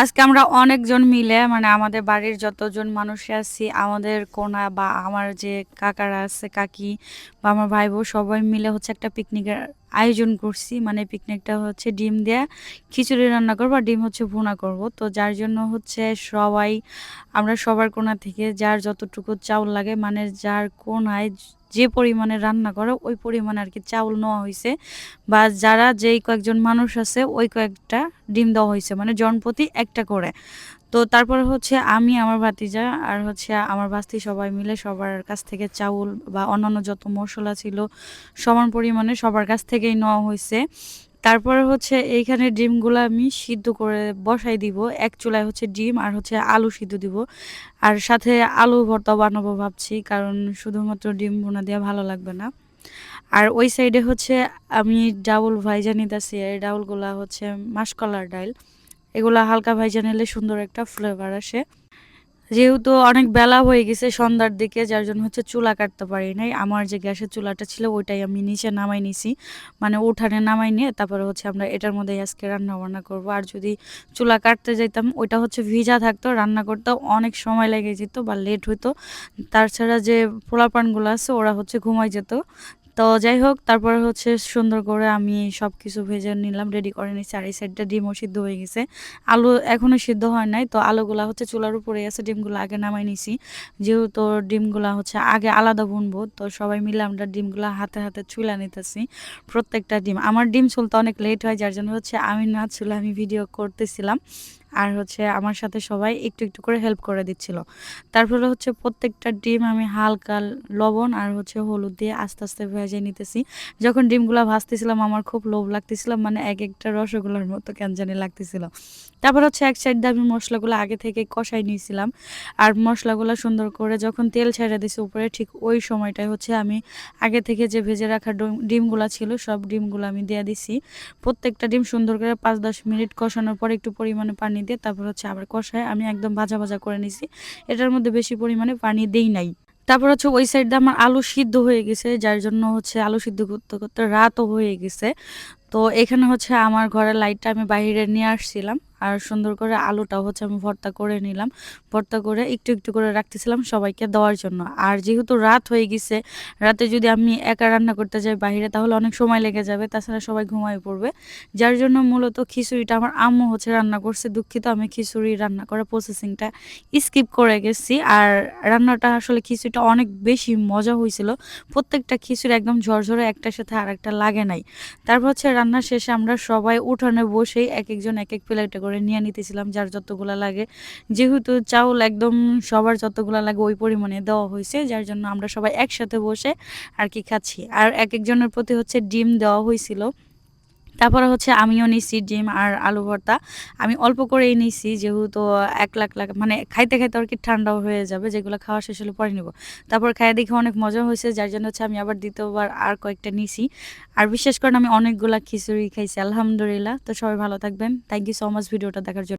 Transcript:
আজকে আমরা অনেকজন মিলে মানে আমাদের বাড়ির যতজন মানুষ আছি, আমাদের কোনা বা আমার যে কাকারা আছে, কাকি বা আমার ভাই বোন সবাই মিলে হচ্ছে একটা পিকনিকের আয়োজন করছি। মানে পিকনিকটা হচ্ছে ডিম দিয়ে খিচুড়ি রান্না করব আর ডিম হচ্ছে ভুনা করব। তো যার জন্য হচ্ছে সবাই, আমরা সবার কোনা থেকে, যার যতটুকু চাউল লাগে মানে যার কোনায় যে পরিমাণে রান্না করে, ওই পরিমাণে আর কি চাউল নেওয়া হয়েছে বা যারা যেই কয়েকজন মানুষ আছে, ওই কয়েকটা ডিম দেওয়া হয়েছে মানে জনপ্রতি একটা করে। তো তারপর হচ্ছে আমি, আমার ভাতিজা আর হচ্ছে আমার বাস্তি সবাই মিলে সবার কাছ থেকে চাউল বা অন্যান্য যত মশলা ছিল, সমান পরিমাণে সবার কাছ থেকেই নেওয়া হয়েছে তারপরে হচ্ছে এইখানে ডিমগুলো আমি সিদ্ধ করে বসাই দিব। এক চুলায় হচ্ছে ডিম আর হচ্ছে আলু সিদ্ধ দিব। আর সাথে আলু ভর্তা বানাবো ভাবছি, কারণ শুধুমাত্র ডিম বোনা দেওয়া ভালো লাগবে না। আর ওই সাইডে হচ্ছে আমি ডাউল ভাইজা নিতেছি এই ডাউলগুলা হচ্ছে মাসকলার ডাইল। এগুলা হালকা ভাইজান নিলে সুন্দর একটা ফ্লেভার আসে। যেহেতু অনেক বেলা হয়ে গেছে সন্ধ্যার দিকে, যার জন্য হচ্ছে চুলা কাটতে পারি নাই। আমার যে গ্যাসের চুলাটা ছিল, ওইটাই আমি নিচে নামাই নিছি। মানে উঠানে নামাই নিয়ে, তারপরে হচ্ছে আমরা এটার মধ্যে আজকে রান্না বান্না করব। আর যদি চুলা কাটতে যাইতাম, ওইটা হচ্ছে ভিজা থাকতো, রান্না করতেও অনেক সময় লেগে যেত বা লেট হইতো। তাছাড়া যে পোলাপানগুলো আছে, ওরা হচ্ছে ঘুমাই যেত। তো যাই হোক তারপরে হচ্ছে সুন্দর করে আমি সব কিছু ভেজে নিলাম রেডি করে নিচ্ছি আর এই সাইডটা ডিমও সিদ্ধ হয়ে গেছে। আলু এখনও সিদ্ধ হয় নাই, তো আলুগুলা হচ্ছে চুলার উপরে আছে, ডিমগুলো আগে নামাই নিছি। যেহেতু ডিমগুলা হচ্ছে আগে আলাদা বুনবো, তো সবাই মিলে আমরা ডিমগুলা হাতে হাতে চুলা নিতেছি, প্রত্যেকটা ডিম। আমার ডিম চুলতে অনেক লেট হয়, যার জন্য হচ্ছে আমি না চুলে আমি ভিডিও করতেছিলাম। আর হচ্ছে আমার সাথে সবাই একটু একটু করে হেল্প করে দিচ্ছিল। তারপরে হচ্ছে প্রত্যেকটা ডিম আমি হালকা লবণ আর হচ্ছে হলুদ দিয়ে আস্তে আস্তে ভেজে নিতেছি। যখন ডিমগুলো ভাজতেছিলাম আমার খুব লোভ লাগতেছিল মানে এক একটা রসগোল্লার মতো কেন জানি লাগতেছিল। তারপর হচ্ছে এক সাইড দিয়ে আমি মশলাগুলো আগে থেকে কষাই নিয়েছিলাম। আর মশলাগুলো সুন্দর করে যখন তেল ছেড়ে দিছি উপরে, ঠিক ওই সময়টায় হচ্ছে আমি আগে থেকে যে ভেজে রাখা ডিমগুলো ছিল, সব ডিমগুলো আমি দিয়ে দিছি। প্রত্যেকটা ডিম সুন্দর করে পাঁচ দশ মিনিট কষানোর পর একটু পরিমাণে পানি দিয়ে তারপর হচ্ছে আবার কষায় আমি একদম ভাজা ভাজা করে নিছি। এটার মধ্যে বেশি পরিমাণে পানি দেই নাই। তারপর হচ্ছে ওই সাইডে আমার আলু সিদ্ধ হয়ে গেছে, যার জন্য হচ্ছে আলু সিদ্ধ করতে করতে রাতও হয়ে গেছে। তো এখানে হচ্ছে আমার ঘরের লাইটটা আমি বাইরে নিয়ে আসছিলাম। আর সুন্দর করে আলুটাও হচ্ছে আমি ভর্তা করে নিলাম। ভর্তা করে একটু একটু করে রাখতেছিলাম সবাইকে দেওয়ার জন্য। আর যেহেতু রাত হয়ে গেছে, রাতে যদি আমি একা রান্না করতে যাই বাইরে, তাহলে অনেক সময় লেগে যাবে, তাছাড়া সবাই ঘুমাই পড়বে। যার জন্য মূলত খিচুড়িটা আমার আম্মু হচ্ছে রান্না করছে, দুঃখিত আমি খিচুড়ি রান্না করার প্রসেসিংটা স্কিপ করে গেছি। আর রান্নাটা আসলে খিচুড়িটা অনেক বেশি মজা হয়েছিল। প্রত্যেকটা খিচুড়ি একদম ঝরঝরে একটার সাথে আর একটা লাগে নাই। তারপর হচ্ছে রান্না শেষে আমরা সবাই উঠানে বসেই এক একজন এক এক প্লেটে করে নিয়ে নিতেছিলাম, যার যতগুলো লাগে। যেহেতু চাউল একদম সবার যতগুলো লাগে ওই পরিমাণে দেওয়া হয়েছে, যার জন্য আমরা সবাই একসাথে বসে আর কি খাচ্ছি। আর এক একজনের প্রতি হচ্ছে ডিম দেওয়া হয়েছিল। তারপরে হচ্ছে আমিও নিচ্ছি ডিম আর আলু ভর্তা। আমি অল্প করেই নিচ্ছি যেহেতু এক লাখ লাখ মানে খাইতে খাইতে আর কি ঠান্ডাও হয়ে যাবে, যেগুলো খাওয়া শেষ হলে পরে নিব। তারপর খাইয়ে দেখে অনেক মজা হয়েছে, যার জন্য হচ্ছে আমি আবার দ্বিতীয়বার আর কয়েকটা নিছি। আর বিশেষ করে আমি অনেকগুলা খিচুড়ি খাইছি, আলহামদুলিল্লাহ। তো সবাই ভালো থাকবেন। থ্যাংক ইউ সো মাচ ভিডিওটা দেখার জন্য।